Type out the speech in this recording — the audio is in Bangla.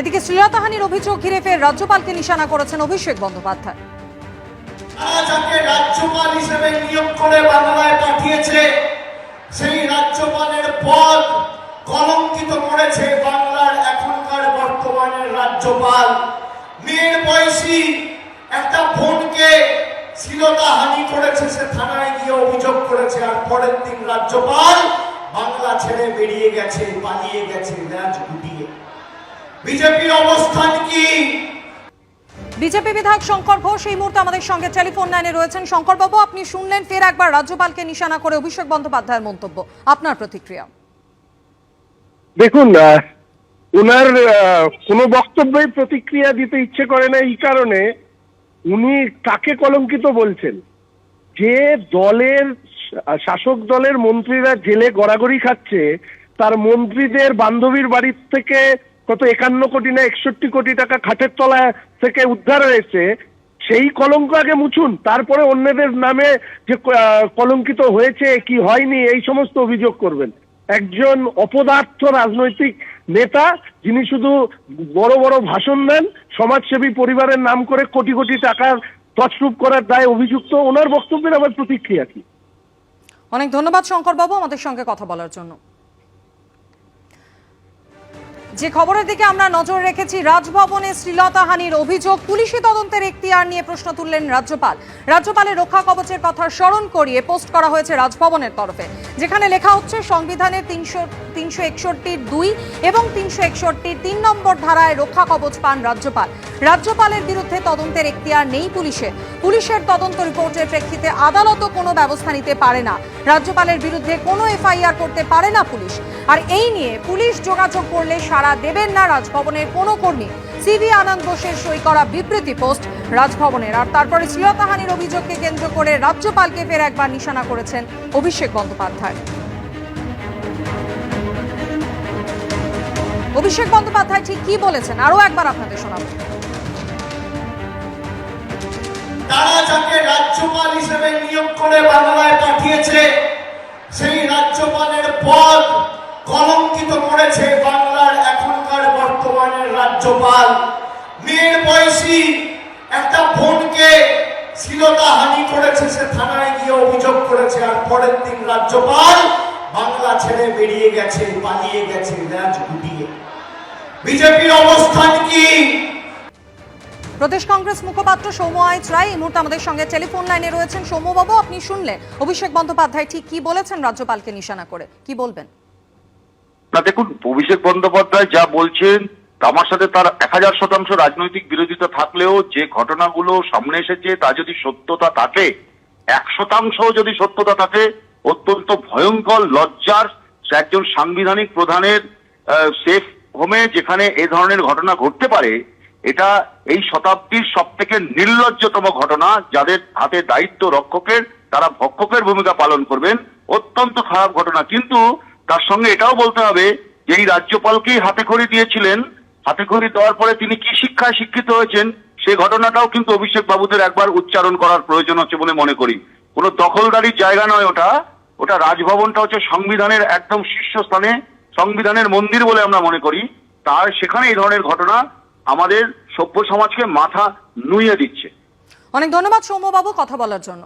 এদিকে শ্লীলতাহানির অভিযোগ ঘিরে ফের রাজ্যপালকে নিশানা করেছেন অভিষেক বন্দ্যোপাধ্যায়। যাকে রাজ্যপাল হিসেবে নিয়োগ করে বাংলায় পাঠিয়েছে, সেই রাজ্যপালের পদ কলঙ্কিত করেছে বাংলার এখনকার বর্তমানের রাজ্যপাল। মেয়ের বয়সী একটা বোনকে শ্লীলতা হানি করেছে, সে থানায় গিয়ে অভিযোগ করেছে, আর পরের দিন রাজ্যপাল বাংলা ছেড়ে বেরিয়ে গেছে, পালিয়ে গেছে, ল্যাজ গুটিয়ে। বিজেপির অবস্থান কি? বিজেপি বিধায়ক শঙ্কর ঘোষ এই মুহূর্তে আমাদের সঙ্গে টেলিফোন লাইনে রয়েছেন। শঙ্কর বাবু আপনি শুনলেন ফের একবার রাজ্যপালকে নিশানা করে অভিষেক বন্দ্যোপাধ্যায়ের মন্তব্য। আপনার প্রতিক্রিয়া? দেখুন ওনার আহ, কোনো বক্তব্যে প্রতিক্রিয়া দিতে ইচ্ছে করে না এই কারণে উনি কাকে কলঙ্কিত বলছেন? যে দলের শাসক দলের মন্ত্রীরা জেলে গড়াগড়ি খাচ্ছে তার মন্ত্রীদের বান্ধবীর বাড়ির থেকে কত একান্ন কোটি না একষট্টি কোটি টাকা খাটের তলা থেকে উদ্ধার হয়েছে, সেই কলঙ্ক আগে মুছুন, তারপরে অন্যদের নামে যে কলঙ্কিত হয়েছে, কি হয়নি, এই সমস্ত অভিযোগ করবেন। একজন অপদার্থ রাজনৈতিক নেতা, যিনি শুধু বড় বড় ভাষণ দেন, সমাজসেবী পরিবারের নাম করে কোটি কোটি টাকার তছরূপ করার দায়ে অভিযুক্ত, ওনার বক্তব্যের আমার প্রতিক্রিয়া কি? অনেক ধন্যবাদ শঙ্কর বাবু আমাদের সঙ্গে কথা বলার জন্য। যে খবরের দিকে আমরা নজর রেখেছি, রাজভবনে শ্রীলতা হানির অভিযোগ, পুলিশি তদন্তের এখতিয়ার নিয়ে প্রশ্ন তুললেন রাজ্যপাল। রাজ্যপালের রক্ষা কবচের কথা স্মরণ করিয়ে পোস্ট করা হয়েছে রাজভবনের তরফে, যেখানে লেখা হচ্ছে সংবিধানের তিনশো তিনশো একষট্টির দুই এবং তিনশো একষট্টির তিন নম্বর ধারায় রক্ষা কবচ পান রাজ্যপাল। রাজ্যপালের বিরুদ্ধে তদন্তের এখতিয়ার নেই পুলিশের। পুলিশের তদন্ত রিপোর্টের প্রেক্ষিতে আদালতও কোনো ব্যবস্থা নিতে পারে না। রাজ্যপালের বিরুদ্ধে কোনো এফআইআর করতে পারে না পুলিশ। আর এই নিয়ে পুলিশ যোগাযোগ করলে সাড়া দেবেন না রাজভবনের কোনো কর্মী। সিভি আনন্দ বোসের সই করা বিবৃতি পোস্ট রাজভবনের। আর তারপরে শ্লীলতাহানির অভিযোগকে কেন্দ্র করে রাজ্যপালকে ফের একবার নিশানা করেছেন অভিষেক বন্দ্যোপাধ্যায়। অভিষেক বন্দ্যোপাধ্যায় ঠিক কি বলেছেন? আরও একবার আপনাদের শোনাবো। তারা যাকে রাজ্যপাল হিসেবে নিয়োগ করে বাংলায় পাঠিয়েছে, সেই রাজ্যপালের পদ কলঙ্কিত করেছে বাংলার এখনকার বর্তমানের রাজ্যপাল। মেয়ের বয়সী একটা বোনকে শ্লীলতা হানি করেছে, সে থানায় গিয়ে অভিযোগ করেছে, আর পরের দিন রাজ্যপাল বাংলা ছেড়ে বেরিয়ে গেছে, পালিয়ে গেছে, ল্যাজ গুটিয়ে। বিজেপির অবস্থান কি? প্রদেশ কংগ্রেস মুখপাত্র সৌম্য আইচ রায় এই মুহূর্তে আমাদের সঙ্গে টেলিফোন লাইনে রয়েছেন। সৌম্যবাবু, আপনি শুনলেন। অভিষেক বন্দ্যোপাধ্যায় ঠিক কি বলেছেন রাজ্যপালকে নিশানা করে? কি বলবেন? না, দেখুন, অভিষেক বন্দ্যোপাধ্যায় যা বলছেন আমার সাথে তার এক হাজার শতাংশ রাজনৈতিক বিরোধিতা থাকলেও যে ঘটনাগুলো সামনে এসেছে, তা যদি সত্যতা থাকে, এক শতাংশ যদি সত্যতা থাকে, অত্যন্ত ভয়ঙ্কর, লজ্জার একজন সাংবিধানিক প্রধানের সেফ হোমে যেখানে এ ধরনের ঘটনা ঘটতে পারে এটা এই শতাব্দীর সব থেকে নির্লজ্জতম ঘটনা যাদের হাতে দায়িত্ব রক্ষকের, তারা ভক্ষকের ভূমিকা পালন করবেন। অত্যন্ত খারাপ ঘটনা। কিন্তু তার সঙ্গে এটাও বলতে হবে যে এই রাজ্যপালকেই হাতে খড়ি দিয়েছিলেন। হাতে খড়ি দেওয়ার পরে তিনি কি শিক্ষায় শিক্ষিত হয়েছেন সেই ঘটনাটাও কিন্তু অভিষেক বাবুদের একবার উচ্চারণ করার প্রয়োজন হচ্ছে বলে মনে করি। কোনো দখলদারির জায়গা নয় ওটা। ওটা রাজভবনটা হচ্ছে সংবিধানের একদম শীর্ষস্থানে, সংবিধানের মন্দির বলে আমরা মনে করি। তার সেখানে এই ধরনের ঘটনা আমাদের সভ্য সমাজকে মাথা নুইয়ে দিচ্ছে। অনেক ধন্যবাদ সৌম্যবাবু কথা বলার জন্য।